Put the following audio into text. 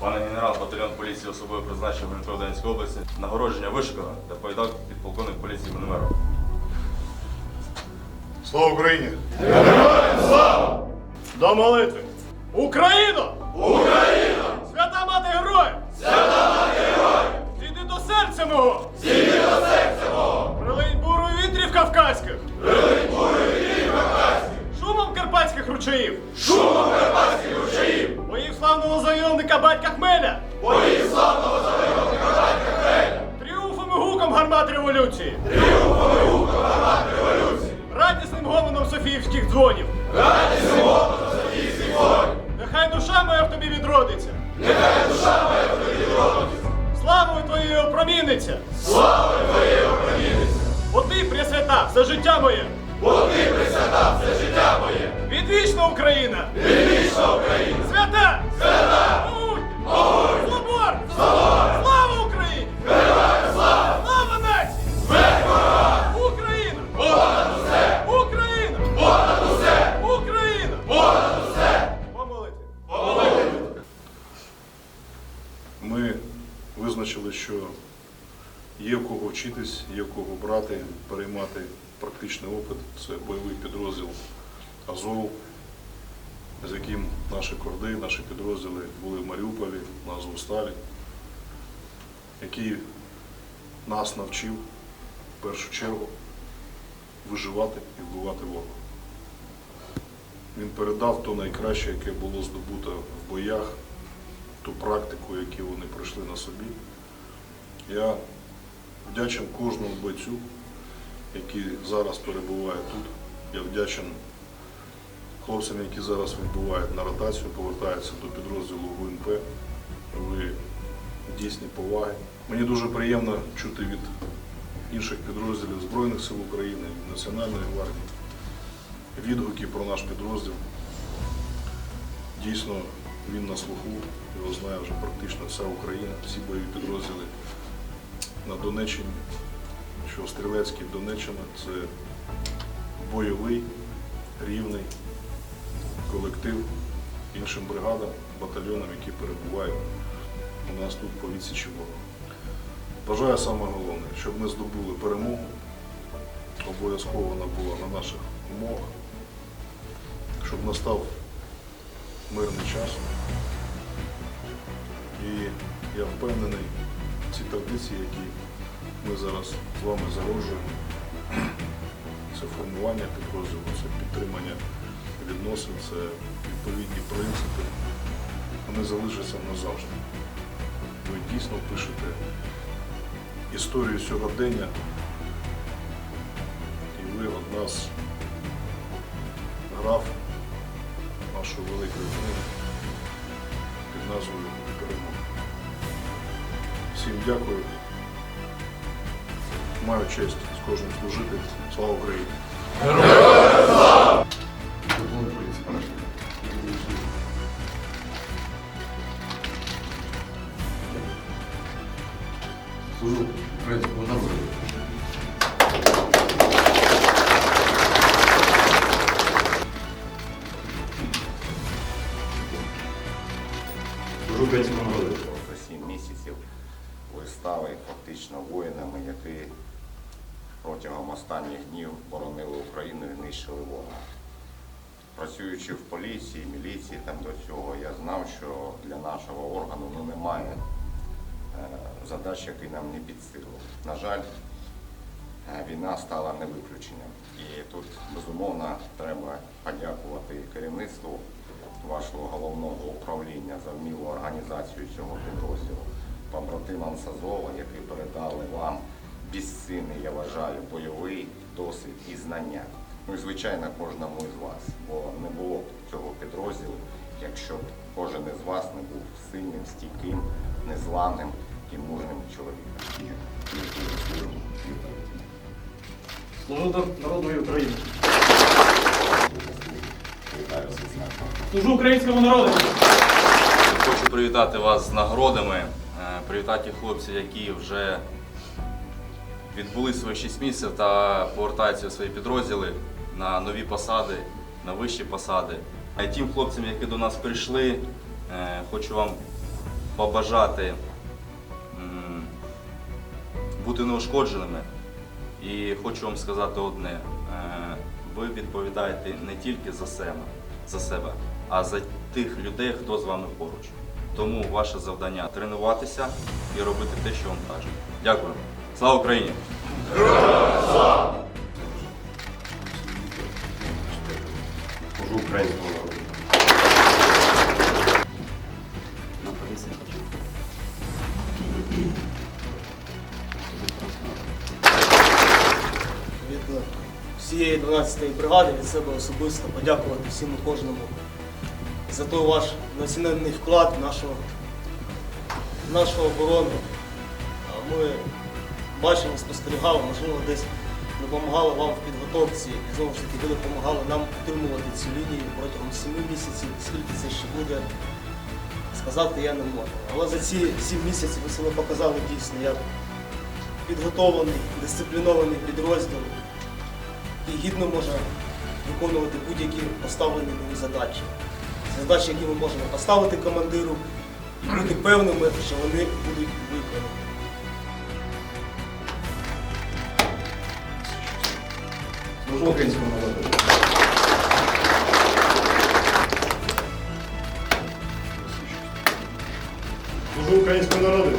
Пане генерал, батальйон поліції особливо призначення Донецької області. Нагородження вишикано, доповідав підполковник поліції Бонемеров. Слава Україні! Героям слава! До молитви! Україно! Україно! Свята мати героїв! Свята мати героїв! Зійди до серця мого! Зійди до серця мого! Прилинь буру вітрів кавказьких! Прилинь буру вітрів кавказьких! Шумом карпатських ручаїв! Шумом славного батька Хмеля! Боїв славного завойовника батька Хмеля! Тріумфом і гуком гармат революції! Радісним гомоном Софіївських дзвонів. Радісним гомоном Софіївських дзвонів. Нехай душа моя в тобі відродиться. Нехай душа моя в тобі відродиться. Славою твоєю опроміниться. Славою твоєю опроміниться. Бо ти, Пресвята, все життя моє. Бо ти, Пресвята, все життя моє. Відвічна Україна. Відвічна Україна. Свята. Свята. Визначили, що є в кого вчитись, є в кого брати, переймати практичний опит. Це бойовий підрозділ Азов, з яким наші корди, наші підрозділи були в Маріуполі, на Азовсталі, який нас навчив в першу чергу виживати і вбивати ворога. Він передав то найкраще, яке було здобуто в боях, ту практику, яку вони пройшли на собі. Я вдячен кожному бойцю, який зараз перебуває тут. Я вдячен хлопцям, які зараз відбувають на ротацію, повертаються до підрозділу ГУНП. Ви дійсні поваги. Мені дуже приємно чути від інших підрозділів Збройних сил України, Національної гвардії відгуки про наш підрозділ. Дійсно, він на слуху, його знає вже практично вся Україна, всі бойові підрозділи на Донеччині, що Стрілецький Донеччина це бойовий, рівний колектив іншим бригадам, батальйонам, які перебувають у нас тут по відсічі ворога. Бажаю саме головне, щоб ми здобули перемогу, обов'язково вона була на наших умовах, щоб настав мирний час. І я впевнений, ці традиції, які ми зараз з вами зароджуємо, це формування підрозділу, це підтримання відносин, це відповідні принципи, вони залишаться назавжди. Ви дійсно пишете історію сьогодення, і ви одна з граф нашої великої книги під назвою Перемога. Всім дякую. Маю честь з кожним служити. Слава Україні! служу українському народу. Українському народу. за сім місяців ви стали фактично воїнами, які протягом останніх днів боронили Україну і нищили ворога. Працюючи в поліції, міліції там до цього, я знав, що для нашого органу ну, немає е, задач, які нам не під силу. На жаль, е, війна стала не виключенням. І тут, безумовно, треба подякувати вашого головного управління за вмілу організацію цього підрозділу, побратимам Сазова, які передали вам безцінний, я вважаю, бойовий досвід і знання. Ну і звичайно кожному із вас, бо не було б цього підрозділу, якщо б кожен із вас не був сильним, стійким, незламним і мужним чоловіком. Служу народу України. Служу українському народу. Хочу привітати вас з нагородами, е, привітати хлопців, які вже відбули свої 6 місяців та повертаються у свої підрозділи на нові посади, на вищі посади. А тим хлопцям, які до нас прийшли, е, хочу вам побажати бути неушкодженими. І хочу вам сказати одне: Е, ви відповідаєте не тільки за себе, за себе, а за тих людей, хто з вами поруч. Тому ваше завдання тренуватися і робити те, що вам кажуть. Дякую. Слава Україні! Служу українському 12-ї бригади від себе особисто подякувати всім і кожному за той ваш неоціненний вклад в нашу, в нашу оборону. Ми бачимо, спостерігали, можливо, десь допомагали вам в підготовці і знову ж таки ви допомагали нам утримувати цю лінію протягом 7 місяців. Скільки це ще буде, сказати я не можу. Але за ці 7 місяців ви себе показали дійсно як підготовлений, дисциплінований підрозділ, який гідно може виконувати будь-які поставлені ним задачі. Задачі, які ми можемо поставити командиру і бути певними, що вони будуть виконані. Служу українському народу. Служу українському народу.